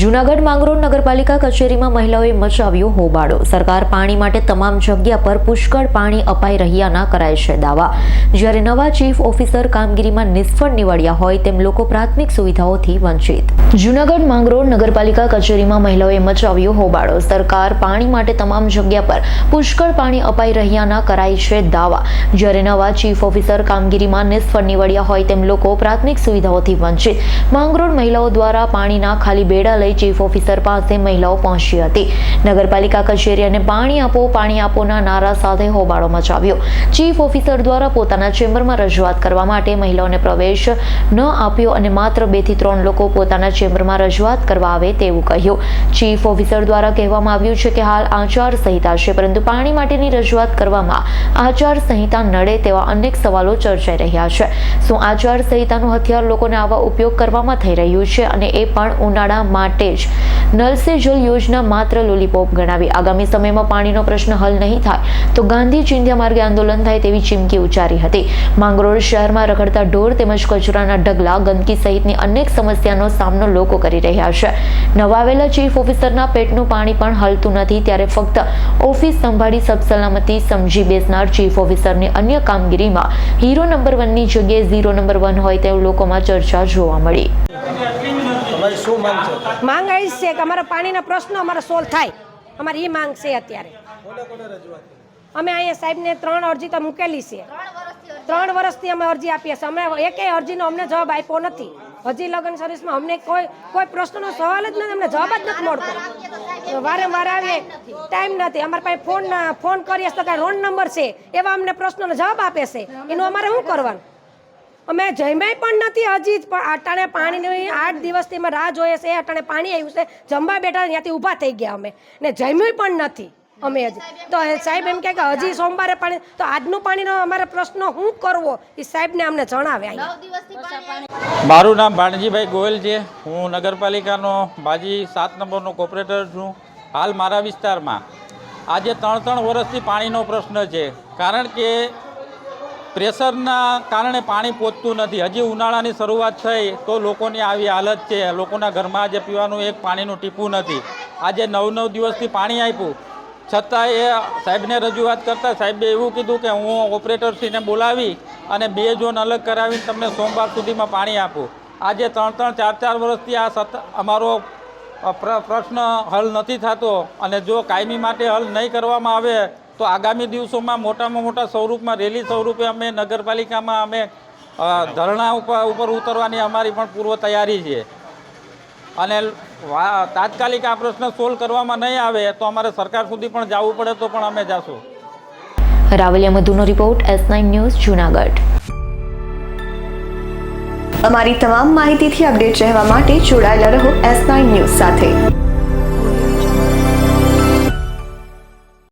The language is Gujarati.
જૂનાગઢ માંગરોળ નગરપાલિકા કચેરીમાં મહિલાઓએ મચાવ્યો હોબાળો. સરકાર પાણી માટે તમામ જગ્યા પર પુષ્કળ પાણી અપાઈ રહ્યાના કરાય છે દાવા. જ્યારે નવા ચીફ ઓફિસર કામગીરીમાં નિષ્ફળ નીવડ્યા હોય તેમ લોકો પ્રાથમિક સુવિધાઓથી વંચિત. જૂનાગઢ માંગરોળ નગરપાલિકા કચેરીમાં મહિલાઓએ મચાવ્યો હોબાળો. સરકાર પાણી માટે તમામ જગ્યા પર પુષ્કળ પાણી અપાઈ રહ્યાના કરાય છે દાવા. જ્યારે નવા ચીફ ઓફિસર કામગીરીમાં નિષ્ફળ નીવડ્યા હોય તેમ લોકો પ્રાથમિક સુવિધાઓથી વંચિત. માંગરોળ મહિલાઓ દ્વારા પાણીના ખાલી બેડા લઈ ચીફ ઓફિસર પાસે મહિલાઓ પહોંચી હતી. નગરપાલિકા કચેરી અને પાણી આપો, પાણી આપોના નારા સાથે હોબાળો મચાવ્યો. ચીફ ઓફિસર દ્વારા પોતાના ચેમ્બરમાં રજૂઆત કરવા માટે મહિલાઓને પ્રવેશ ન આપ્યો અને માત્ર બેથી ત્રણ લોકો પોતાના ચેમ્બરમાં રજૂઆત કરવા આવે તેવું કહ્યું. ચીફ ઓફિસર દ્વારા કહેવામાં આવ્યું છે કે હાલ આચાર સંહિતા છે, પરંતુ પાણી માટેની રજૂઆત કરવામાં આચાર સંહિતા નડે તેવા અનેક સવાલો ચર્ચાઈ રહ્યા છે. શું આચાર સંહિતાનું હથિયાર લોકોને આવા ઉપયોગ કરવામાં થઈ રહ્યું છે અને એ પણ ઉનાળા માટે જ નલ સે જલ યોજના માત્ર લોલીપોપ ગણાવી. આગામી સમયમાં પાણીનો પ્રશ્ન હલ નહીં થાય તો ગાંધી ચિંધ્યા માર્ગે આંદોલન થાય તેવી ચીમકી ઉચ્ચારી હતી. માંગરોળ શહેરમાં રખડતા ઢોર તેમજ કચરાના ઢગલા, ગંદકી સહિતની અનેક સમસ્યાનો સામનો લોકો કરી રહ્યા છે. નવાવેલા ચીફ ઓફિસરના પેટનું પાણી પણ હલતું નથી ત્યારે ફક્ત ઓફિસ સંભાળી સબસલામતી સમજી બેસનાર ચીફ ઓફિસરની અન્ય કામગીરીમાં હીરો નંબર વનની જગ્યાએ ઝીરો નંબર વન હોય તેવું લોકોમાં ચર્ચા જોવા મળી. તમારી શું માંગ છે? માંગ એ જ છે કે અમારા પાણીના પ્રશ્નો અમારા સોલ્વ થાય. અમારી એ માંગ છે અત્યારે? અમે અહીંયા સાહેબને ત્રણ અરજી તો મૂકેલી છે. ત્રણ વર્ષથી અમે અરજી આપીએ છીએ. અમે એકેય અરજીનો અમને જવાબ આપ્યો નથી. હજી લગ્ન સર્વિસમાં અમને કોઈ કોઈ પ્રશ્નનો સવાલ જ નથી. અમને જવાબ જ નથી મળતો. વારંવાર આવીએ. ટાઈમ નથી. અમારા પાસે ફોન ફોન કરીએ તો કાંઈ રોંગ નંબર છે. એવા અમને પ્રશ્નોનો જવાબ આપે છે. એનું અમારે શું કરવાનું? અમે જમ્યા પણ નથી હજી જ પણ અટાણે પાણીની આઠ દિવસથી અમે રાહ જોઈએ છે અટાણે પાણી આવ્યું છે. જમવા બેઠા ત્યાંથી ઊભા થઈ ગયા અમે. ને જમ્યું પણ નથી અમે હજી. તો સાહેબ એમ કહે કે હજી સોમવારે પાણી તો આજનું પાણીનો અમારે પ્રશ્ન શું કરવો? એ સાહેબને અમને જણાવે મારું નામ ભાણજીભાઈ ગોયલ છે. હું નગરપાલિકાનો બાજી સાત નંબરનો કોર્પોરેટર છું. હાલ મારા વિસ્તારમાં. આજે ત્રણ ત્રણ વર્ષથી પાણીનો પ્રશ્ન છે. કારણ કે પ્રેશરના કારણે પાણી પહોંચતું નથી. હજી ઉનાળાની શરૂઆત થઈ તો લોકોની આવી હાલત છે. લોકોના ઘરમાં આજે પીવાનું એક પાણીનું ટીપું નથી. આજે નવ નવ દિવસથી પાણી આપ્યું. છતાં એ સાહેબને રજૂઆત કરતાં સાહેબે એવું કીધું કે હું ઓપરેટરશ્રીને બોલાવી અને બે ઝોન અલગ કરાવીને તમને સોમવાર સુધીમાં પાણી આપું. આજે ત્રણ ત્રણ ચાર ચાર વર્ષથી આ સત અમારો પ્ર- પ્રશ્ન હલ નથી થતો અને જો કાયમી માટે હલ નહીં કરવામાં આવે તો આગામી દિવસોમાં મોટામાં મોટા સ્વરૂપમાં રેલી સ્વરૂપે અમે નગરપાલિકામાં અમે ધરણા ઉપર ઉપર ઉતરવાની અમારી પણ પૂર્વ તૈયારી છે. અને વા- તાત્કાલિક આ પ્રશ્ન સોલ્વ કરવામાં નહીં આવે તો અમારે સરકાર સુધી પણ જવું પડે તો પણ અમે જાશું. Ravaliya મધુનો report S nine news Junagadh. અમારી તમામ માહિતીથી અપડેટ રહેવા માટે જોડાયેલા રહો એસ નાઇન ન્યૂઝ સાથે.